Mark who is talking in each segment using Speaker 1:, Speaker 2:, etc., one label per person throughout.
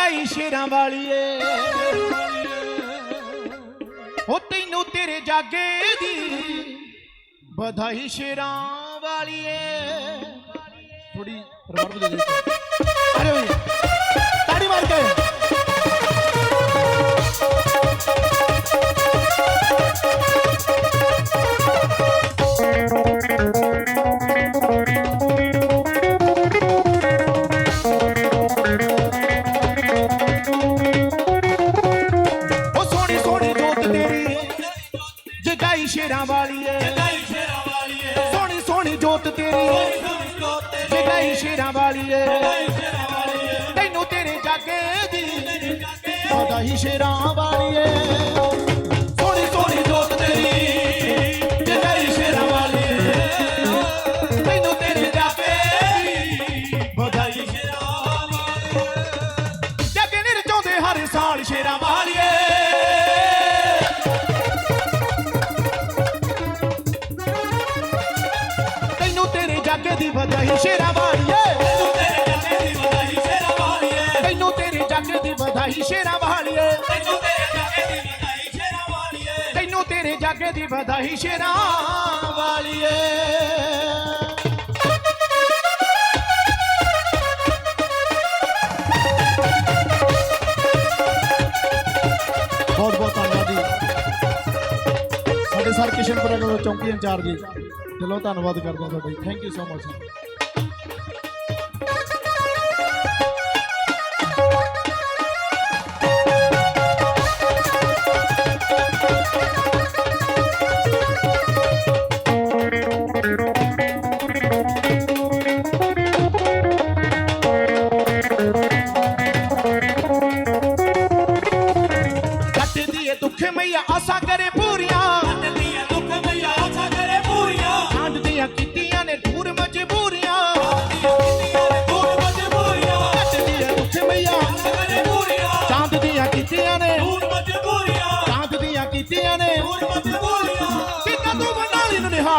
Speaker 1: ਜਗਾਈ ਸ਼ੇਰਾਂ ਵਾਲੀਏ। ਉਹ ਤੈਨੂੰ ਤੇਰੇ ਜਾਗੇ ਦੀ ਵਧਾਈ ਸ਼ੇਰਾਂ ਵਾਲੀਏ। ਥੋੜੀ ਰਿਵਰਬ ਦੇ ਦੇ। ਅਰੇ ਓਏ। ਜਗਾਈ
Speaker 2: ਸ਼ੇਰਾਂ ਵਾਲੀਏ।
Speaker 1: ਸੋਹਣੀ ਸੋਹਣੀ ਜੋਤ ਤੇਰੀ। ਜਗਾਈ ਸ਼ੇਰਾਂ ਵਾਲੀਏ। ਤੈਨੂੰ ਤੇਰੇ ਜਾਗੇ ਦੀ। ਵਧਾਈ ਸ਼ੇਰਾਂ ਵਾਲੀਏ। ਤੇਰੇ ਜਾਗੇ ਦੀ ਵਧਾਈ ਸ਼ੇਰਾਂ ਵਾਲੀਏ ਤੈਨੂੰ ਤੇਰੇ ਜਾਗੇ ਦੀ ਵਧਾਈ ਸ਼ੇਰਾਂ ਵਾਲੀਏ ਤੈਨੂੰ ਤੇਰੇ ਜਾਗੇ ਦੀ ਵਧਾਈ ਸ਼ੇਰਾਂ ਵਾਲੀਏ ਬਹੁਤ ਬਹੁਤ ਧੰਨਵਾਦ ਜੀ ਸਾਡੇ ਸਰ ਕਿਸ਼ਨਪੁਰਾ ਦੇ ਚੌਂਕੀ ਇੰਚਾਰਜ ਜੀ ਦਿਲੋਂ ਧੰਨਵਾਦ ਕਰਦੇ ਹਾਂ ਤੁਹਾਡਾ ਥੈਂਕ ਯੂ ਸੋ ਮਚ ਕੱਟਦੀ ਏ ਦੁੱਖ ਮਈਆ ਆਸਾ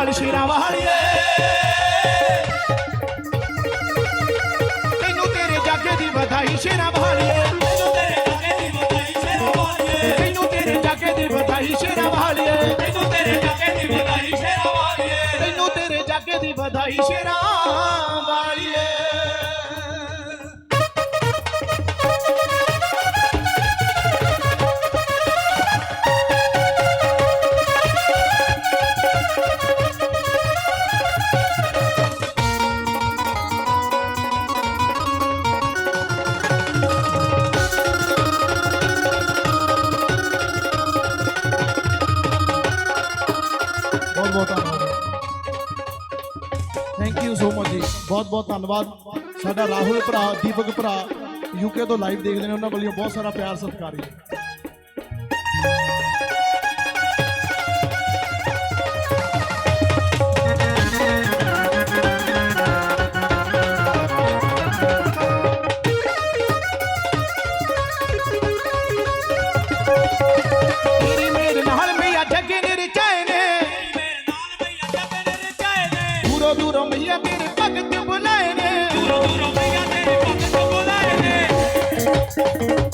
Speaker 1: ਬਣਾਲੀ ਨੂੰ ਨਿਹਾਲ ਸ਼ੇਰਾਂ ਵਾਲੀਏ। ਤੈਨੂੰ ਤੇਰੇ ਜਾਗੇ ਦੀ ਵਧਾਈ ਸ਼ੇਰਾਂ ਵਾਲੀਏ। ਤੈਨੂੰ ਤੇਰੇ ਜਾਗੇ ਦੀ ਵਧਾਈ ਸ਼ੇਰਾਂ ਵਾਲੀਏ। ਤੈਨੂੰ ਤੇਰੇ ਜਾਗੇ ਦੀ ਵਧਾਈ ਸ਼ੇਰਾਂ ਵਾਲੀਏ। ਬਹੁਤ ਬਹੁਤ ਧੰਨਵਾਦ। ਥੈਂਕ ਯੂ ਸੋ ਮਚ ਜੀ। ਬਹੁਤ ਬਹੁਤ ਧੰਨਵਾਦ। ਸਾਡਾ ਰਾਹੁਲ ਭਰਾ, ਦੀਪਕ ਭਰਾ ਯੂਕੇ ਤੋਂ ਲਾਈਵ ਦੇਖਦੇ ਨੇ, ਉਹਨਾਂ ਵੱਲੋਂ ਬਹੁਤ ਸਾਰਾ ਪਿਆਰ, ਸਤਿਕਾਰ ਜੀ। ਦੂਰੋਂ ਦੂਰੋਂ ਮਈਆ ਤੇਰੇ ਭਗਤ ਬੁਲਾਏ ਨੇ। ਦੂਰੋਂ
Speaker 2: ਦੂਰੋਂ ਮਈਆ ਤੇਰੇ ਭਗਤ ਬੁਲਾਏ ਨੇ।